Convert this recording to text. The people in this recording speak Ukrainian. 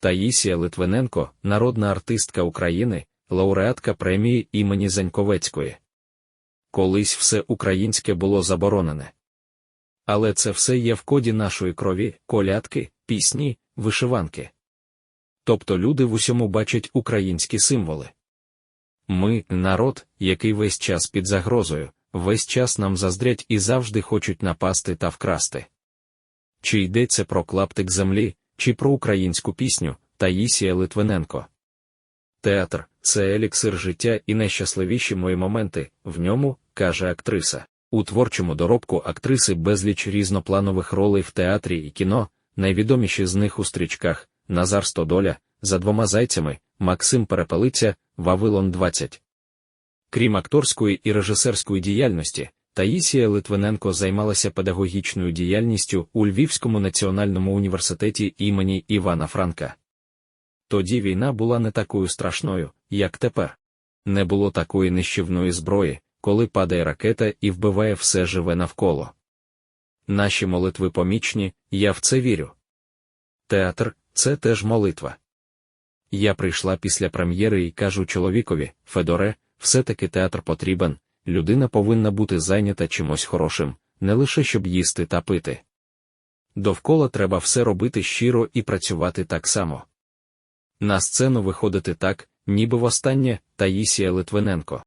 Таїсія Литвиненко, народна артистка України, лауреатка премії імені Заньковецької. Колись все українське було заборонене. Але це все є в коді нашої крові, колядки, пісні, вишиванки. Тобто люди в усьому бачать українські символи. Ми народ, який весь час під загрозою, весь час нам заздрять і завжди хочуть напасти та вкрасти. Чи йдеться про клаптик землі, чи про українську пісню Таїсія Литвиненко. Театр це еліксир життя і найщасливіші мої моменти, в ньому, каже актриса. У творчому доробку актриси безліч різнопланових ролей в театрі і кіно, найвідоміші з них у стрічках Назар Стодоля, за двома зайцями, Максим Перепелиця, Вавилон 20. Крім акторської і режисерської діяльності, Таїсія Литвиненко займалася педагогічною діяльністю у Львівському національному університеті імені Івана Франка. Тоді війна була не такою страшною, як тепер. Не було такої нищівної зброї, коли падає ракета і вбиває все живе навколо. Наші молитви помічні, я в це вірю. Театр це теж молитва. Я прийшла після прем'єри і кажу чоловікові, Федоре, все-таки театр потрібен, людина повинна бути зайнята чимось хорошим, не лише щоб їсти та пити. Довкола треба все робити щиро і працювати так само. На сцену виходити так, ніби востаннє Таїсія Литвиненко.